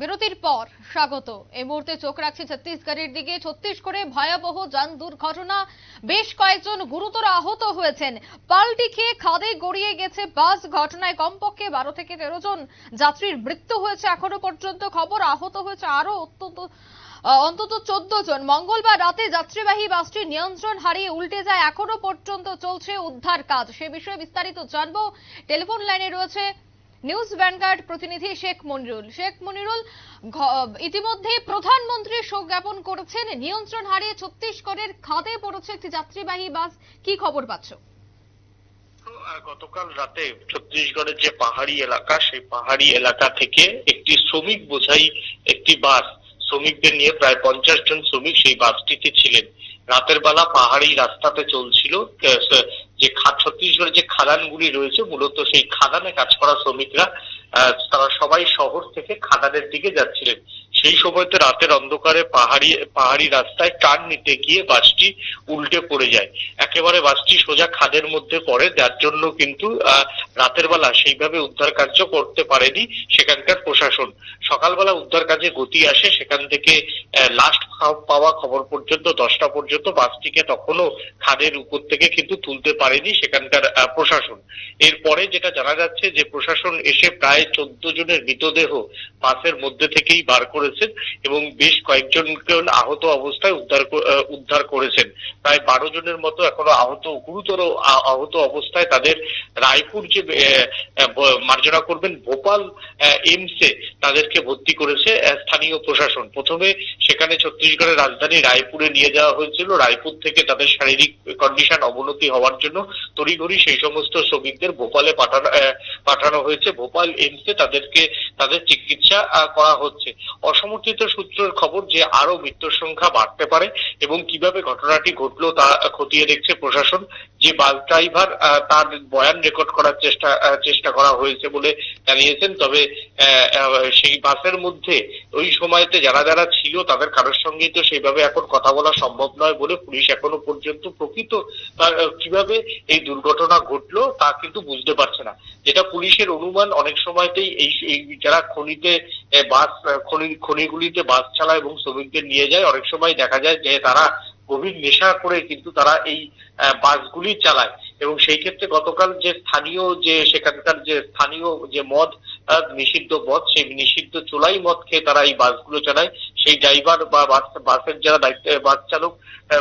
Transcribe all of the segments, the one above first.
বিরতির পর স্বাগত। এই মুহূর্তে চোখ রাখছি ছত্তিশগড়ের দিকে। ছত্তিশগড়ে ভয়াবহ যান দুর্ঘটনা। বেশ কয়েকজন গুরুতর আহত হয়েছেন। পাল্টি খেয়ে খাদে গড়িয়ে গেছে বাস ঘটনায় কমপক্ষে বারো থেকে তেরো জন যাত্রীর মৃত্যু হয়েছে এখনও পর্যন্ত। খবর, আহত হয়েছে আরও অত্যন্ত অন্তত চোদ্দ জন। মঙ্গলবার রাতে যাত্রীবাহী বাসটি নিয়ন্ত্রণ হারিয়ে উল্টে যায়। এখনও পর্যন্ত চলছে উদ্ধার কাজ। সে বিষয়ে বিস্তারিত জানব। টেলিফোন লাইনে রয়েছে নিউজ ভ্যানগার্ড প্রতিনিধি শেখ মনিরুল। শেখ মনিরুল ইতিমধ্যে প্রধানমন্ত্রী শোক জ্ঞাপন করেছেন। নিয়ন্ত্রণ হারিয়ে ছত্তিশগড়ের খাদে পড়েছে একটি যাত্রীবাহী বাস। কি খবর পাচ্ছ? গতকাল রাতে ছত্তিশগড়ের যে পাহাড়ি এলাকা, সেই পাহাড়ি এলাকা থেকে একটি শ্রমিক বোঝাই একটি বাস, শ্রমিকদের নিয়ে প্রায় পঞ্চাশ জন শ্রমিক সেই বাসটিতে ছিলেন। রাতের বেলা পাহাড়ি রাস্তাতে চলছিল যে ছত্তিশগড়ের যে খাদানগুলি রয়েছে, মূলত সেই খাদানে কাজ করা শ্রমিকরা তারা সবাই শহর থেকে খাদানের দিকে যাচ্ছিলেন। সেই সময়তে রাতের অন্ধকারে পাহাড়ি পাহাড়ি রাস্তায় টার্ন নিতে গিয়ে বাসটি উল্টে পড়ে যায়। একেবারে বাসটি সোজা খাদের মধ্যে পড়ে, যার জন্য কিন্তু রাতের বেলা সেইভাবে উদ্ধার কার্য করতে পারেনি সেখানকার প্রশাসন। সকালবেলা উদ্ধার কাজে গতি আসে, সেখান থেকে লাস্ট পাওয়া খবর পর্যন্ত, দশটা পর্যন্ত বাসটিকে তখনও খাদের উপর থেকে কিন্তু তুলতে পারেনি সেখানকার প্রশাসন। এরপরে যেটা জানা যাচ্ছে যে প্রশাসন এসে প্রায় চোদ্দ জনের মৃতদেহ বাসের মধ্যে থেকেই বার করেছেন এবং বেশ কয়েকজনকে আহত অবস্থায় উদ্ধার উদ্ধার করেছেন। প্রায় বারো জনের মতো এখনও আহত, গুরুতর আহত অবস্থায় তাদের রায়পুর যে মার্জনা করবেন ভোপাল এমসে তাদেরকে ভর্তি করেছে স্থানীয় প্রশাসন। প্রথমে সেখানে ছত্তিশগড়ের রাজধানী রায়পুরে নিয়ে যাওয়া হয়েছিল। রায়পুর থেকে তাদের শারীরিক কন্ডিশন অবনতি হওয়ার জন্য তড়িঘড়ি সেই সমস্ত শ্রমিকদের ভোপালে পাঠানো পাঠানো হয়েছে। ভোপাল এমসে তাদেরকে, তাদের চিকিৎসা করা হচ্ছে। অসমর্থিত সূত্রের খবর যে আরও মৃত্যুর সংখ্যা বাড়তে পারে এবং কীভাবে ঘটনাটি ঘটলো তা খতিয়ে দেখছে প্রশাসন, যে বাস ড্রাইভার তার বয়ান রেকর্ড করার চেষ্টা চেষ্টা করা হয়েছে বলে জানিয়েছেন। তবে সেই বাসের মধ্যে ওই সময়তে যারা যারা ছিল তাদের কারোর সঙ্গেই তো সেইভাবে এখন কথা বলা সম্ভব নয় বলে পুলিশ এখনও পর্যন্ত প্রকৃত কীভাবে এই দুর্ঘটনা ঘটলো তা কিন্তু বুঝতে পারছে না। যেটা পুলিশের অনুমান, অনেক সময়তেই এই যারা খনিতে বাস খনি, খনিগুলিতে বাস চালায় এবং শ্রমিকদের নিয়ে যায়। অনেক সময় দেখা যায় যে তারা গভীর নেশা করে কিন্তু তারা এই বাসগুলি চালায়। এবং সেই ক্ষেত্রে গতকাল যে স্থানীয় যে, সেখানকার যে স্থানীয় যে মদ নিষিদ্ধ মদ, সেই নিষিদ্ধ চোলাই মদ খেয়ে তারা এই বাসগুলো চালায়। সেই ড্রাইভার বা বাস, বাসের যারা দায়িত্ব, বাস চালক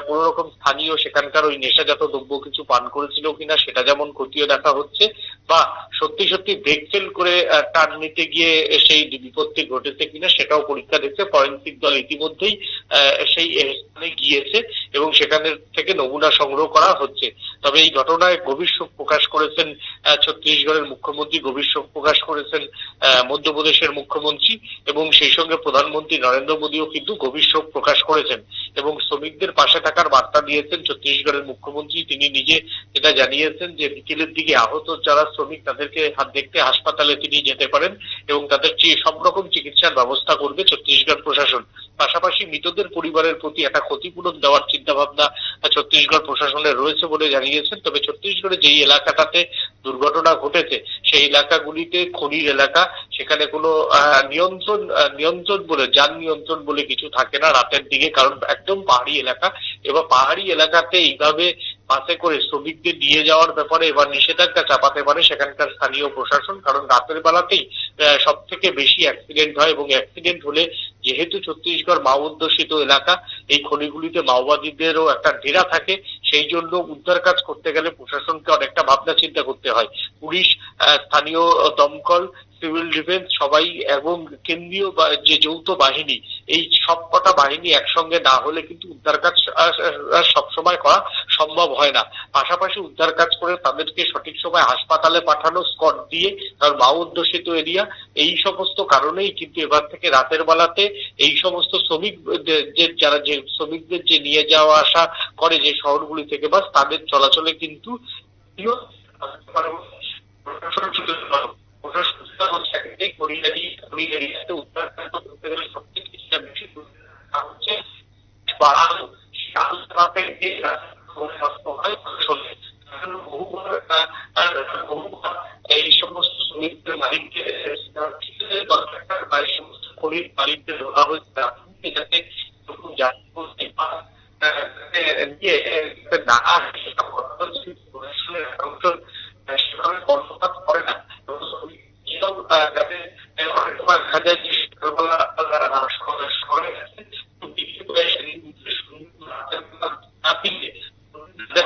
কোন রকম স্থানীয় সেখানকার ওই নেশাজাত দ্রব্য কিছু পান করেছিল কিনা সেটা যেমন খতিয়ে দেখা হচ্ছে বা সত্যি সত্যি ব্রেক করে টার্ন নিতে গিয়ে সেই বিপত্তি ঘটেছে কিনা সেটাও পরীক্ষা দেখছে। ফরেন্সিক দল ইতিমধ্যেই সেই স্থানে গিয়েছে এবং সেখানে থেকে নমুনা সংগ্রহ করা হচ্ছে। তবে এই ঘটনায় গভীর শোক প্রকাশ করেছেন ছত্তিশগড়ের মুখ্যমন্ত্রী, গভীর শোক প্রকাশ করেছেন মধ্যপ্রদেশের মুখ্যমন্ত্রী এবং সেই সঙ্গে প্রধানমন্ত্রী নরেন্দ্র মোদীও কিন্তু গভীর শোক প্রকাশ করেছেন। এবং শ্রমিকদের পাশে থাকার বার্তা দিয়েছেন ছত্তিশগড়ের মুখ্যমন্ত্রী। তিনি নিজে এটা জানিয়েছেন যে বিকেলের দিকে আহত যারা শ্রমিক, তাদেরকে হাত দেখতে হাসপাতালে তিনি যেতে পারেন এবং তাদের সব রকম চিকিৎসার ব্যবস্থা করবে ছত্তিশগড় প্রশাসন। পাশাপাশি মৃতদের পরিবারের প্রতি একটা ক্ষতিপূরণ দেওয়ার চিন্তা ভাবনা ছত্তিশগড় প্রশাসনের রয়েছে বলে জানিয়েছেন। তবে ছত্তিশগড়ে যেই এলাকাটাতে দুর্ঘটনা ঘটেছে, সেই এলাকাগুলিতে খনির এলাকা, সেখানে কোনো নিয়ন্ত্রণ নিয়ন্ত্রণ বলে, যান নিয়ন্ত্রণ বলে কিছু থাকে না রাতের দিকে, কারণ একদম পাহাড়ি এলাকা। এবার পাহাড়ি এলাকাতে এইভাবে বাসে করে শ্রমিকদের নিয়ে যাওয়ার ব্যাপারে এবার নিষেধাজ্ঞা চাপাতে পারে সেখানকার স্থানীয় প্রশাসন, কারণ রাতের বেলাতেই সব থেকে বেশি অ্যাক্সিডেন্ট হয় এবং অ্যাক্সিডেন্ট হলে যেহেতু ছত্তিশগড় মাও অধ্যুষিত এলাকা, এই খনিগুলিতে মাওবাদীদেরও একটা ডেরা থাকে। সেই জন্য উদ্ধার কাজ করতে গেলে প্রশাসনকে অনেকটা ভাবনা চিন্তা করতে হয়। পুলিশ স্থানীয় দমকল, সিভিল ডিফেন্স সবাই এবং কেন্দ্রীয় যে যৌথ বাহিনী, এই সবকটা বাহিনী একসঙ্গে না হলে কিন্তু উদ্ধার কাজ সবসময় করা সম্ভব হয় না। পাশাপাশি উদ্ধার কাজ করে তাদেরকে সঠিক সময় হাসপাতালে পাঠানো স্কট দিয়ে কারণ মাও অধ্যুষিত এরিয়া, এই সমস্ত কারণেই কিন্তু এবার থেকে রাতের বেলাতে এই সমস্ত শ্রমিক যে, যারা যে শ্রমিকদের যে নিয়ে যাওয়া আসা করে যে শহরগুলি থেকে বাস, তাদের চলাচলে কিন্তু হচ্ছে একাধিক পরিযায়ী পরিযায়ীতে উদ্ধার কাজ করতে গেলে সবচেয়ে কিছুটা বেশি গুরুত্ব হচ্ছে বাড়ানো শাল ট্রাফে যে রাস্তা হয় প্রশাসনে বহুবার বহুবার এই সমস্ত শ্রমিকদের মালিককে বা এই সমস্ত খড়ির বাড়িতে ধরা হয়েছে আপনি যাতে আহ, না আসে, সেটা কর্মসূচি প্রশাসনের একাংশ, আহ, সেভাবে কর্মপাত করে না এবং এসব, আহ, যাতে আহ, অনেক সময় দেখা যায় যে সকালবেলা আহ, শহরে শহরে গেছে, তো বিকেল করে সেদিন সন্ধ্যা রাতের বেলা না ফিরলে তাদের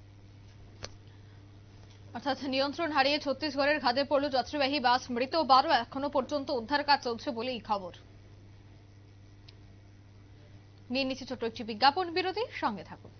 অর্থাৎ নিয়ন্ত্রণ হারিয়ে ছত্তিশগড়ের খাদে পড়ল যাত্রীবাহী বাস, মৃত বারো এখনও পর্যন্ত উদ্ধার কাজ চলছে বলে এই খবর। নিয়ে নিচ্ছে ছোট্ট একটি বিজ্ঞাপন বিরতি সঙ্গে থাকুন।